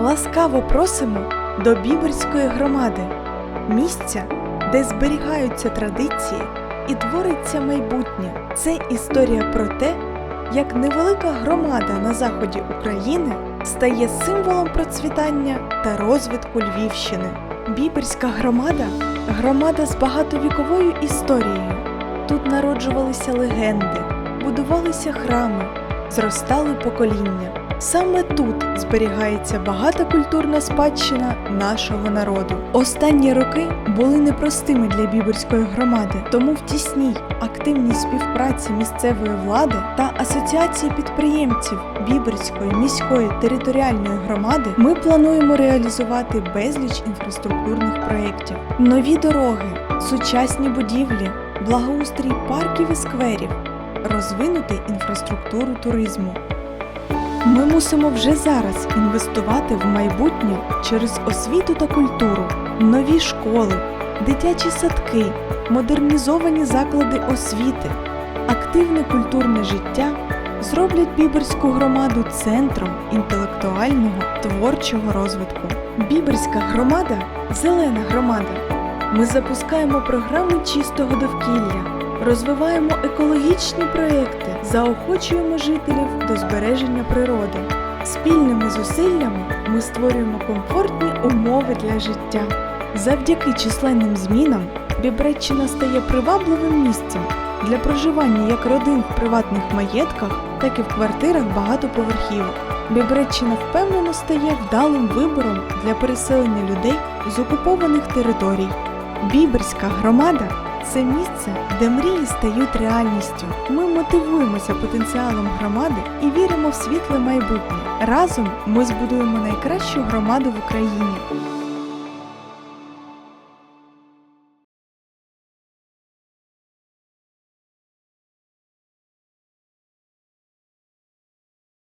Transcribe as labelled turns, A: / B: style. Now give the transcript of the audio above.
A: Ласкаво просимо до Біберської громади, місця, де зберігаються традиції і твориться майбутнє. Це історія про те, як невелика громада на заході України стає символом процвітання та розвитку Львівщини. Біберська громада громада з багатовіковою історією. Тут народжувалися легенди, будувалися храми, зростали покоління. Саме тут зберігається багата культурна спадщина нашого народу. Останні роки були непростими для біберської громади, тому в тісній активній співпраці місцевої влади та асоціації підприємців Біберської міської територіальної громади ми плануємо реалізувати безліч інфраструктурних проєктів, нові дороги, сучасні будівлі, благоустрій парків і скверів, розвинути інфраструктуру туризму. Ми мусимо вже зараз інвестувати в майбутнє через освіту та культуру, нові школи, дитячі садки, модернізовані заклади освіти, активне культурне життя зроблять Біберську громаду центром інтелектуального творчого розвитку. Біберська громада зелена громада. Ми запускаємо програми чистого довкілля, розвиваємо екологічні проекти, заохочуємо жителів до збереження природи. Спільними зусиллями ми створюємо комфортні умови для життя. Завдяки численним змінам Бібреччина стає привабливим місцем для проживання як родин в приватних маєтках, так і в квартирах багатоповерхівок. Бібреччина впевнено стає вдалим вибором для переселення людей з окупованих територій. Біберська громада це місце, де мрії стають реальністю. Ми мотивуємося потенціалом громади і віримо в світле майбутнє. Разом ми збудуємо найкращу громаду в Україні.